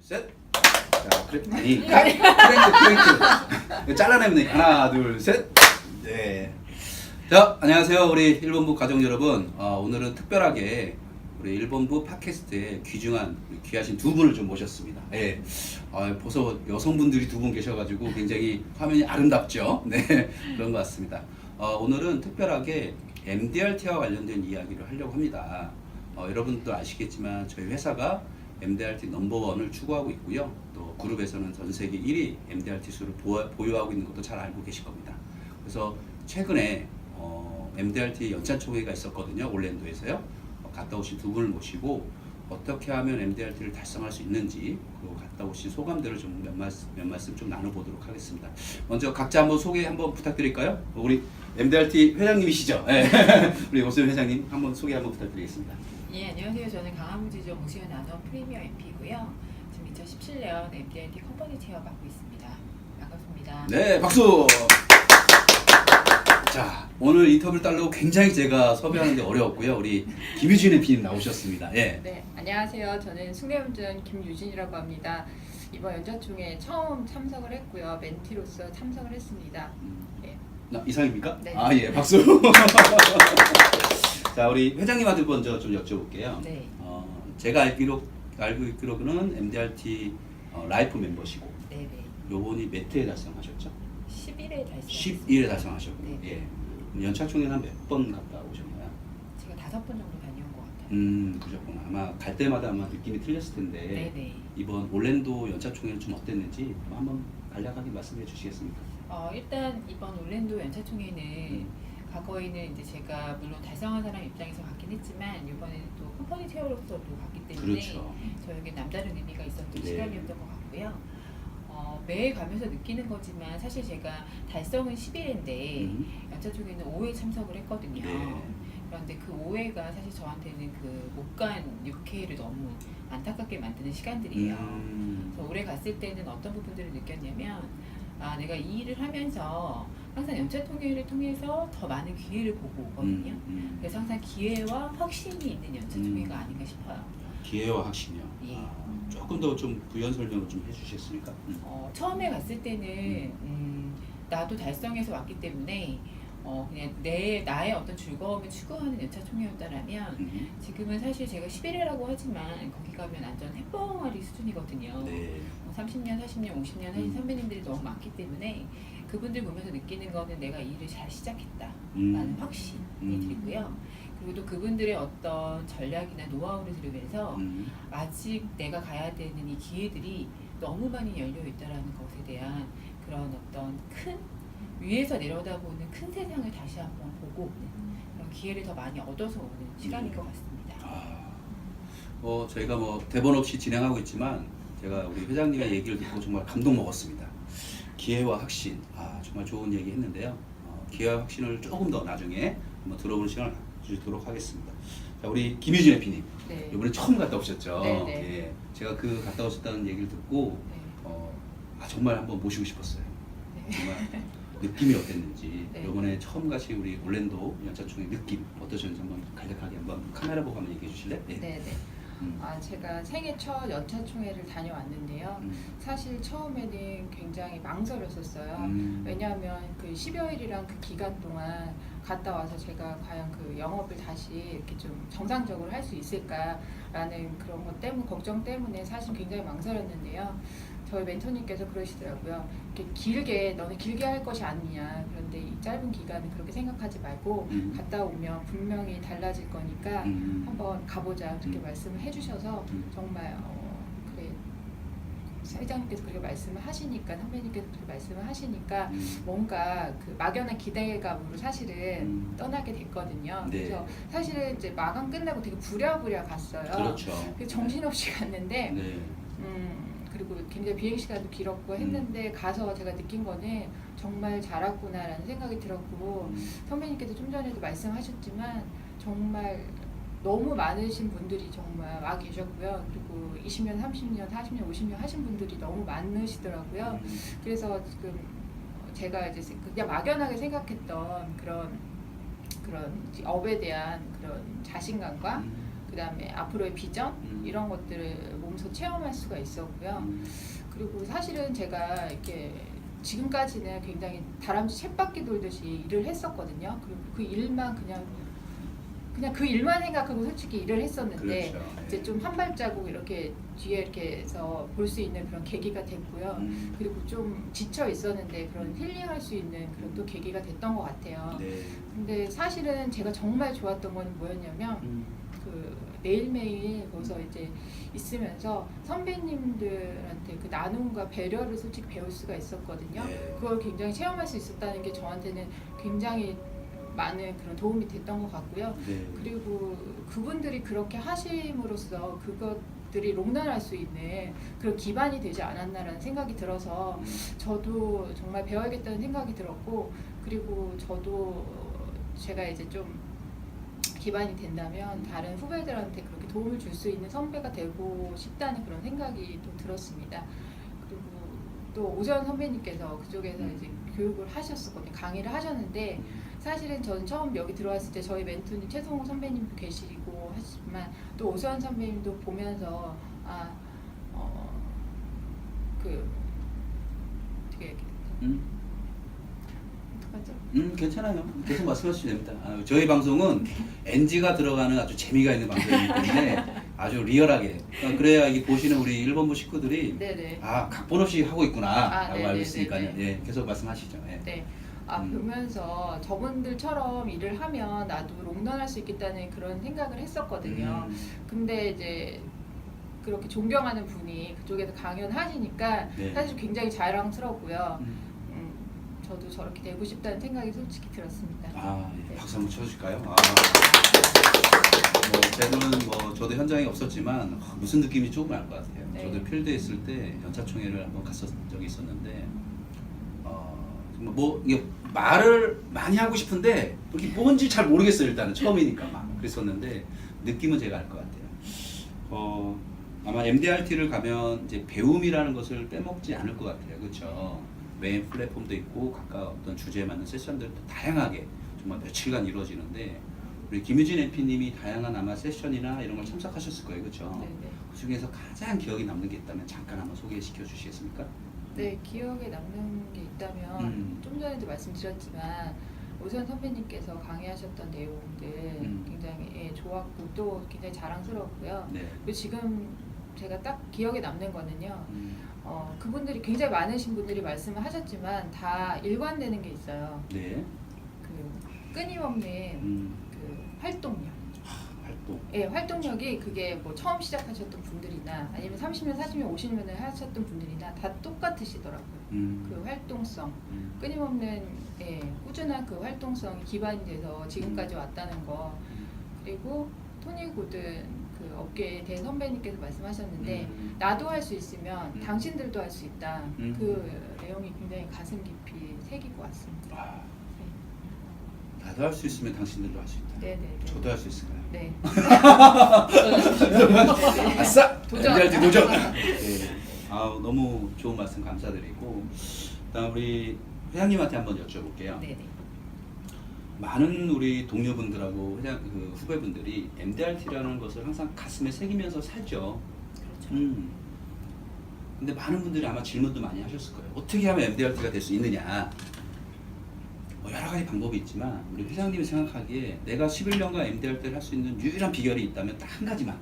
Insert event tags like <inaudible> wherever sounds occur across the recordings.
셋. 자, 그래, 아니, 크랭크, 크랭크. 잘라내면 돼. 하나, 둘, 셋. 네. 자, 안녕하세요. 우리 1본부 가족 여러분. 어, 오늘은 특별하게 우리 1본부 팟캐스트에 귀중한, 귀하신 두 분을 좀 모셨습니다. 예. 아, 벌써 여성분들이 두 분 계셔가지고 굉장히 화면이 아름답죠? 네. 그런 것 같습니다. 어, 오늘은 특별하게 MDRT와 관련된 이야기를 하려고 합니다. 어, 여러분도 아시겠지만 저희 회사가 MDRT 넘버원을 추구하고 있고요. 또 그룹에서는 전 세계 1위 MDRT 수를 보유하고 있는 것도 잘 알고 계실 겁니다. 그래서 최근에 어, MDRT 연찬총회가 있었거든요. 올랜도에서요. 어, 갔다 오신 두 분을 모시고 어떻게 하면 MDRT를 달성할 수 있는지 그리고 갔다 오신 소감들을 좀 몇 말씀, 몇 말씀 좀 나눠보도록 하겠습니다. 먼저 각자 한번 소개 한번 부탁드릴까요? 우리 MDRT 회장님이시죠? 네. <laughs> 우리 오수연 회장님 한번 소개 한번 부탁드리겠습니다. 예, 안녕하세요. 저는 강화무지점 오시현 나눔 프리미어 MP고요. 지금 2017년 MDRT 컴퍼니 체어 맡고 있습니다. 반갑습니다. 네, 박수. 자, 오늘 인터뷰를 따려고 굉장히 제가 섭외하는데 어려웠고요. 우리 김유진 MP님 나오셨습니다. 예. 네, 안녕하세요. 저는 숙내운전 김유진이라고 합니다. 이번 연차총회 처음 참석을 했고요. 멘티로서 참석을 했습니다. 네. 나, 이상입니까? 네. 아, 예, 박수. <laughs> 자, 우리 회장님한테 먼저 좀 여쭤볼게요. 네. 어, 제가 알기로 알고 있기로는 MDRT 어, 라이프 멤버시고 네네. 요번이 몇 회에 달성하셨죠? 11회 달성. 11회 달성하셨고. 네. 예. 연차총회는 한몇 번 갔다 오셨나요? 제가 다섯 번 정도 다녀온 것 같아요. 음, 그러셨구나. 아마 갈 때마다 아마 느낌이 틀렸을 텐데. 네네. 이번 올랜도 연차총회는 좀 어땠는지 한번 간략하게 말씀해 주시겠습니까? 어, 일단 이번 올랜도 연차 총회는 음. 과거에는 이제 제가 물론 달성한 사람 입장에서 갔긴 했지만 이번에는 또 컴퍼니 체어로서도 갔기 때문에 그렇죠. 저에게 남다른 의미가 있었던 네. 시간이었던 것 같고요. 어, 매해 가면서 느끼는 거지만 사실 제가 달성은 11회인데 음. 연차총회는 5회 참석을 했거든요. 네. 그런데 그 5회가 사실 저한테는 그 못간 6회를 너무 안타깝게 만드는 시간들이에요. 음. 그래서 올해 갔을 때는 어떤 부분들을 느꼈냐면 아 내가 이 일을 하면서 항상 연차 통일을 통해서 더 많은 기회를 보고 오거든요. 음, 음. 그래서 항상 기회와 확신이 있는 연차 음. 통일가 아닌가 싶어요. 기회와 확신이요. 예. 아, 조금 더 좀 부연 설명을 좀 해주시겠습니까? 음. 어, 처음에 갔을 때는 음, 나도 달성해서 왔기 때문에 어, 그냥 내 나의 어떤 즐거움을 추구하는 연차 총회였다라면 음. 지금은 사실 제가 11회라고 하지만 거기 가면 완전 햇봉아리 수준이거든요. 네. 뭐 30년, 40년, 50년 하신 음. 선배님들이 너무 많기 때문에 그분들 보면서 느끼는 거는 내가 이 일을 잘 시작했다라는 음. 확신이 음. 들고요. 그리고 또 그분들의 어떤 전략이나 노하우를 들으면서 음. 아직 내가 가야 되는 이 기회들이 너무 많이 열려 있다라는 것에 대한 그런 어떤 큰 위에서 내려다보는 큰 세상을 다시 한번 보고 오는 그런 기회를 더 많이 얻어서 오는 시간인 것 같습니다. 아, 뭐 저희가 뭐 대본 없이 진행하고 있지만 제가 우리 회장님의 얘기를 듣고 정말 감동 먹었습니다. 기회와 확신, 아 정말 좋은 얘기 했는데요. 어, 기회와 확신을 조금 더 나중에 한번 들어보는 시간을 주도록 하겠습니다. 자, 우리 김유진 해피님 네. 이번에 처음 갔다 오셨죠? 네, 네. 예, 제가 그 갔다 오셨다는 얘기를 듣고 네. 어, 아, 정말 한번 모시고 싶었어요. 네. 정말 느낌이 어땠는지 <laughs> 네. 이번에 처음 가신 우리 올랜도 연차총회 느낌 어떠셨는지 한번 간략하게 한번 카메라 보고 한번 얘기해 주실래요? 네. 네, 네. 음. 아, 제가 생애 첫 연차총회를 다녀왔는데요. 음. 사실 처음에는 굉장히 망설였었어요. 음. 왜냐하면 그 10여일이란 그 기간 동안 갔다 와서 제가 과연 그 영업을 다시 이렇게 좀 정상적으로 할 수 있을까라는 그런 것 때문에 걱정 때문에 사실 굉장히 망설였는데요. 저희 멘토님께서 그러시더라고요. 이렇게 길게 너는 길게 할 것이 아니냐. 그런데 이 짧은 기간은 그렇게 생각하지 말고 음. 갔다 오면 분명히 달라질 거니까 음. 한번 가보자 그렇게 음. 말씀을 해주셔서 음. 정말 어, 그래 회장님께서 그렇게 말씀을 하시니까 선배님께서 그렇게 말씀을 하시니까 음. 뭔가 그 막연한 기대감으로 사실은 음. 떠나게 됐거든요. 네. 그래서 사실은 이제 마감 끝나고 되게 부랴부랴 갔어요. 그렇죠. 정신없이 갔는데 네. 음, 굉장히 비행 시간도 길었고 했는데 가서 제가 느낀 거는 정말 잘했구나라는 생각이 들었고 음. 선배님께서 좀 전에도 말씀하셨지만 정말 너무 많으신 분들이 정말 와 계셨고요. 그리고 20년, 30년, 40년, 50년 하신 분들이 너무 많으시더라고요. 음. 그래서 지금 제가 이제 그냥 막연하게 생각했던 그런 그런 업에 대한 그런 자신감과 음. 그다음에 앞으로의 비전 음. 이런 것들을 몸소 체험할 수가 있었고요. 음. 그리고 사실은 제가 이렇게 지금까지는 굉장히 다람쥐 쳇바퀴 돌듯이 일을 했었거든요. 그리고 그 일만 그냥 그냥 그 일만 생각하고 솔직히 일을 했었는데 그렇죠. 이제 좀 한 발자국 이렇게 뒤에 이렇게 해서 볼 수 있는 그런 계기가 됐고요. 음. 그리고 좀 지쳐 있었는데 그런 힐링할 수 있는 그런 또 계기가 됐던 것 같아요. 네. 근데 사실은 제가 정말 좋았던 건 뭐였냐면 음. 그 매일매일 거기서 이제 있으면서 선배님들한테 그 나눔과 배려를 솔직히 배울 수가 있었거든요. 네. 그걸 굉장히 체험할 수 있었다는 게 저한테는 굉장히 많은 그런 도움이 됐던 것 같고요. 네. 그리고 그분들이 그렇게 하심으로써 그것들이 롱런할 수 있는 그런 기반이 되지 않았나라는 생각이 들어서 음. 저도 정말 배워야겠다는 생각이 들었고 그리고 저도 제가 이제 좀 기반이 된다면 다른 후배들한테 그렇게 도움을 줄 수 있는 선배가 되고 싶다는 그런 생각이 또 들었습니다. 그리고 또 오전 선배님께서 그쪽에서 이제 교육을 하셨었거든요. 강의를 하셨는데 사실은 저는 처음 여기 들어왔을 때 저희 멘토님 최성호 선배님도 계시고 하지만 또 오수환 선배님도 보면서 아, 아어그 되게 음. 음 괜찮아요. 계속 말씀하시면 됩니다. 아, 저희 방송은 NG가 들어가는 아주 재미가 있는 방송이기 때문에 아주 리얼하게 어, 그래야 이 보시는 우리 1번부 식구들이 네네. 아 각본 없이 하고 있구나라고 아, 네네, 알고 있으니까요. 예, 계속 말씀하시죠. 예. 네. 아 음. 보면서 저분들처럼 일을 하면 나도 롱런할 수 있겠다는 그런 생각을 했었거든요. 음, 근데 이제 그렇게 존경하는 분이 그쪽에서 강연하시니까 네. 사실 굉장히 자랑스럽고요. 음. 음, 저도 저렇게 되고 싶다는 생각이 솔직히 들었습니다. 아, 예. 네. 박수 한번 쳐주실까요? 아. 뭐 저는 뭐 저도 현장에 없었지만 어, 무슨 느낌인지 조금 알 것 같아요. 네. 저도 필드에 있을 때 연차총회를 한번 갔었 적이 있었는데 어, 정말 뭐 이게 말을 많이 하고 싶은데 이게 뭔지 잘 모르겠어요. 일단은 처음이니까 막 그랬었는데 느낌은 제가 알 것 같아요. 어, 아마 MDRT를 가면 이제 배움이라는 것을 빼먹지 않을 것 같아요. 그렇죠? 메인 플랫폼도 있고 각각 어떤 주제에 맞는 세션들도 다양하게 정말 며칠간 이루어지는데 우리 김유진 MP님이 다양한 아마 세션이나 이런 걸 참석하셨을 거예요, 그렇죠? 그 중에서 가장 기억에 남는 게 있다면 잠깐 한번 소개시켜 주시겠습니까? 네, 기억에 남는 게 있다면 음. 좀 전에도 말씀드렸지만 오선 선배님께서 강의하셨던 내용들 음. 굉장히 예, 좋았고 또 굉장히 자랑스러웠고요. 네. 그리고 지금 제가 딱 기억에 남는 거는요. 음, 어, 그분들이 굉장히 많으신 분들이 말씀을 하셨지만 다 일관되는 게 있어요. 네. 그 끊임없는 음, 그 활동력. 활동. 예, 활동력이 그게 뭐 처음 시작하셨던 분들이나 아니면 30년, 40년, 50년을 하셨던 분들이나 다 똑같으시더라고요. 음, 그 활동성, 음, 끊임없는 예, 꾸준한 그 활동성이 기반이 돼서 지금까지 왔다는 거. 그리고 토니 고든 그 업계에 대한 선배님께서 말씀하셨는데 음, 나도 할 수 있으면 음. 당신들도 할 수 있다. 음. 그 내용이 굉장히 가슴 깊이 새기고 왔습니다. 아, 나도 할 수 있으면 당신들도 할 수 있다. 네네. 저도 할 수 있을까요? 네. <laughs> 아싸! 도전! MDRT 도전! <laughs> 네. 아, 너무 좋은 말씀 감사드리고 그다음 우리 회장님한테 한번 여쭤볼게요. 네네. 많은 우리 동료분들하고 회장 그 후배분들이 MDRT라는 것을 항상 가슴에 새기면서 살죠. 그렇죠. 음. 근데 많은 분들이 아마 질문도 많이 하셨을 거예요. 어떻게 하면 MDRT가 될 수 있느냐? 뭐 여러 가지 방법이 있지만 우리 회장님이 생각하기에 내가 11년간 MDRT를 할 수 있는 유일한 비결이 있다면 딱 한 가지만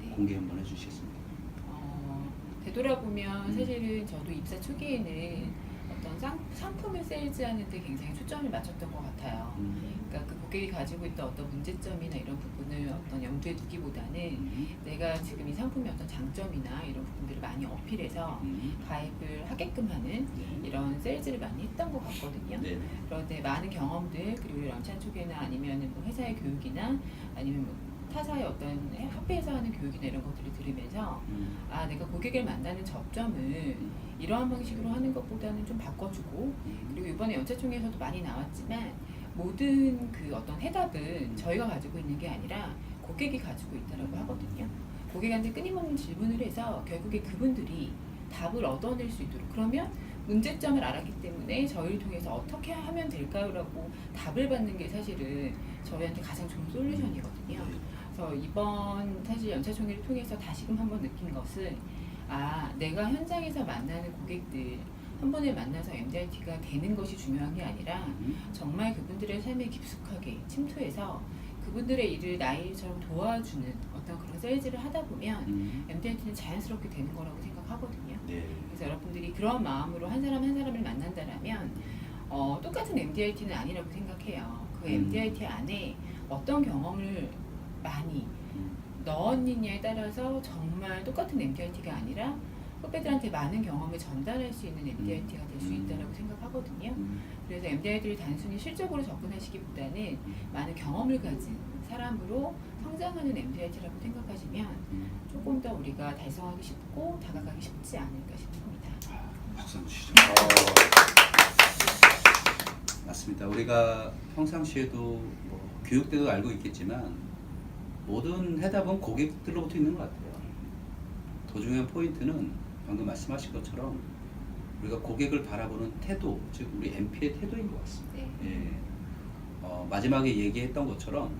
네네. 공개 한번 해주시겠습니까? 어, 되돌아보면 음. 사실은 저도 입사 초기에는 상, 상품을 세일즈하는 데 굉장히 초점을 맞췄던 것 같아요. 음. 그러니까 그 고객이 가지고 있던 어떤 문제점이나 이런 부분을 어떤 염두에 두기보다는 음. 내가 지금 이 상품의 어떤 장점이나 이런 부분들을 많이 어필해서 음. 가입을 하게끔 하는 네. 이런 세일즈를 많이 했던 것 같거든요. 네. 그런데 많은 경험들 그리고 람찬 쪽에나 아니면 뭐 회사의 교육이나 아니면 뭐 타사의 어떤 합회에서 하는 교육이나 이런 것들을 들으면서 음. 아 내가 고객을 만나는 접점을 이러한 방식으로 하는 것보다는 좀 바꿔주고 음. 그리고 이번에 연차총회에서도 많이 나왔지만 모든 그 어떤 해답은 저희가 가지고 있는 게 아니라 고객이 가지고 있다라고 하거든요. 고객한테 끊임없는 질문을 해서 결국에 그분들이 답을 얻어낼 수 있도록 그러면 문제점을 알았기 때문에 저희를 통해서 어떻게 하면 될까요라고 답을 받는 게 사실은 저희한테 가장 좋은 솔루션이거든요. 그래서 이번 사실 연차총회를 통해서 다시금 한번 느낀 것은 아 내가 현장에서 만나는 고객들 한 번에 만나서 MDRT가 되는 것이 중요한 게 아니라 음. 정말 그분들의 삶에 깊숙하게 침투해서 그분들의 일을 나일처럼 도와주는 어떤 그런 세일즈를 하다 보면 음. MDRT는 자연스럽게 되는 거라고 생각하거든요. 네. 그래서 여러분들이 그런 마음으로 한 사람 한 사람을 만난다라면 어, 똑같은 MDRT는 아니라고 생각해요. 그 음. MDRT 안에 어떤 경험을 많이 음. 넣었느냐에 따라서 정말 똑같은 MDRT가 아니라 후배들한테 많은 경험을 전달할 수 있는 MDRT가 될수 음. 있다고 생각하거든요. 음. 그래서 MDRT를 단순히 실적으로 접근하시기보다는 많은 경험을 가진 사람으로 성장하는 MDRT라고 생각하시면 음. 조금 더 우리가 달성하기 쉽고 다가가기 쉽지 않을까 싶습니다. 아, 박수 한번 주시죠. 맞습니다. 우리가 평상시에도 뭐 교육 때도 알고 있겠지만 모든 해답은 고객들로부터 있는 것 같아요. 더 중요한 포인트는 방금 말씀하신 것처럼 우리가 고객을 바라보는 태도, 즉 우리 MP의 태도인 것 같습니다. 네. 예. 어, 마지막에 얘기했던 것처럼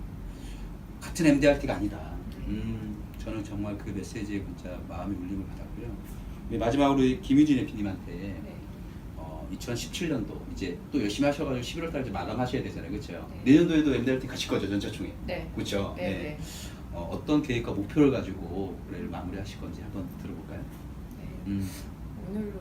같은 MDRT가 아니다. 음, 저는 정말 그 메시지에 진짜 마음의 울림을 받았고요. 예, 마지막으로 이 김유진 대표님한테 네. 어, 2017년도 이제 또 열심히 하셔가지고 11월달 이제 마감하셔야 되잖아요, 그렇죠? 네. 내년도에도 MDRT 가실 거죠, 전차총회. 네. 그렇죠? 네. 네. 어, 어떤 계획과 목표를 가지고 올해를 마무리하실 건지 한번 들어볼까요? 네. 음, 오늘로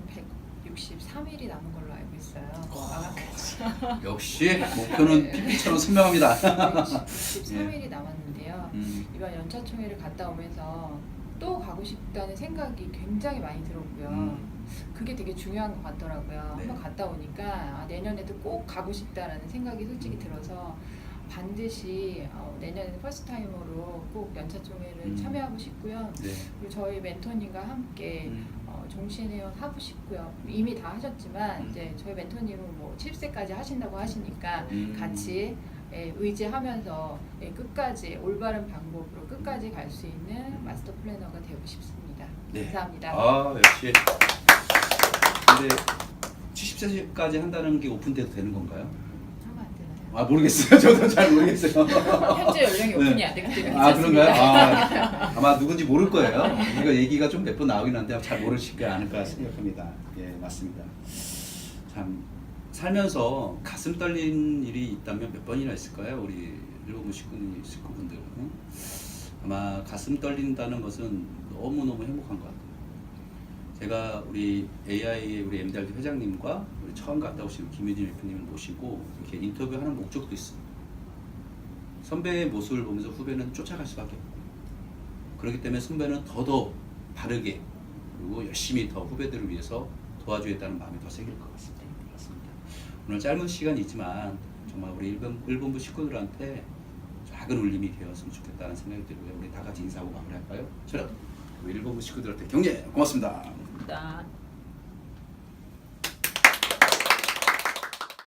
163일이 남은 걸로 알고 있어요. 마감까지. 역시 목표는 네. PP처럼 선명합니다. 163일이 <laughs> 남았는데요. 음, 이번 연차총회를 갔다 오면서 또 가고 싶다는 생각이 굉장히 많이 들었고요. 음. 그게 되게 중요한 것 같더라고요. 네. 한번 갔다 오니까 아, 내년에도 꼭 가고 싶다라는 생각이 솔직히 들어서 반드시 어, 내년에 퍼스트 타이머로 꼭 연차 총회를 음. 참여하고 싶고요. 네. 그리고 저희 멘토님과 함께 음, 어, 종신회원 하고 싶고요. 이미 다 하셨지만 음. 이제 저희 멘토님은 뭐 70세까지 하신다고 하시니까 음. 같이 예, 의지하면서 예, 끝까지 올바른 방법으로 끝까지 갈 수 있는 마스터 플래너가 되고 싶습니다. 네. 감사합니다. 아 역시. 근데 70세까지 한다는 게 오픈돼도 되는 건가요? 하면 안 되나요? 아 모르겠어요. <laughs> 저도 잘 모르겠어요. 현재 연령이 네. 오픈이 안 때문에 아 괜찮습니다. 그런가요? 아, 아마 누군지 모를 거예요. 이거 얘기가 좀 몇 번 나오긴 한데 잘 모르실까 않을까 생각합니다. 예 맞습니다. 참 살면서 가슴 떨린 일이 있다면 몇 번이나 있을까요? 우리 일본 식구 식구분들은 아마 가슴 떨린다는 것은 너무 너무 행복한 것 같아요. 제가 우리 AI의 우리 MDRD 회장님과 우리 처음 갔다 오신 김유진 대표님을 모시고 이렇게 인터뷰하는 목적도 있습니다. 선배의 모습을 보면서 후배는 쫓아갈 수밖에 없고 그렇기 때문에 선배는 더더 바르게 그리고 열심히 더 후배들을 위해서 도와주겠다는 마음이 더 생길 것 같습니다. 그렇습니다. 오늘 짧은 시간이지만 정말 우리 일본, 일본부 식구들한테 작은 울림이 되었으면 좋겠다는 생각이 들고요. 우리 다 같이 인사하고 마무리할까요? 우리 일본부 식구들한테 격려 고맙습니다. 나